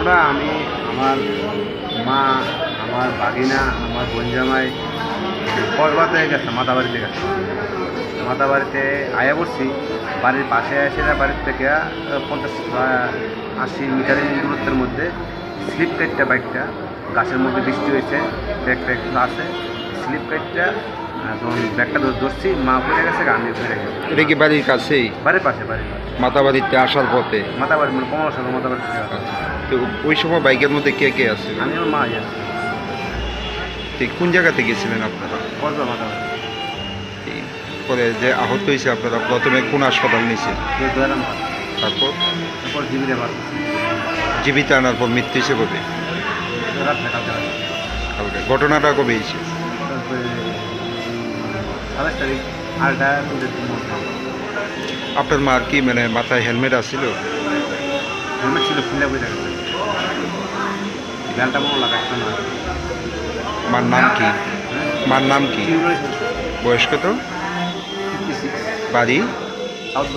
ঘটনাটা আমি আমার মা, আমার বাগিনা, আমার বোন জামাই কসবাতে গেছে মাতা বাড়িতে গেছে। মাতা বাড়িতে আয়া পড়ছি, বাড়ির পাশে না, বাড়ির থেকে পঞ্চাশ আশি মিটারের দূরত্বের মধ্যে স্লিপ কাটটা বাইকটা, গাছের মধ্যে বৃষ্টি হয়েছে ব্যাগটা একটু আছে। স্লিপ কাটটা ব্যাগটা ধরছি মা পড়ে গেছে আমি ফিরে গেছি। এটা কি বাড়ির কাছেই? বাড়ির পাশে বাড়ির মাতাবাড়িতে আসার পথে? মাতা বাড়ি মানে আসা। তো ওই সময় বাইকের মধ্যে কে কে আছে? আমি আমার মা তো কোন জায়গাতে গেছিলেন আপনারা? পরে যে আহত হয়েছে আপনারা প্রথমে কোন হাসপাতাল নিয়েছেন? কেউ তারপর? তারপর জীবিতে পারব জীবিত আনার পর মৃত্যু হিসেবে ঘটনাটা কবে হয়েছে? সাতাশ তারিখ আটটা আপনার মার কি মানে মাথায় হেলমেট আসছিল হেলমেট ছিল খুলে বই গেছে বেলটা লাগাচ্ছে না। মার নাম কি? মার নাম কি? বয়স কত? বাড়ি? সাউথ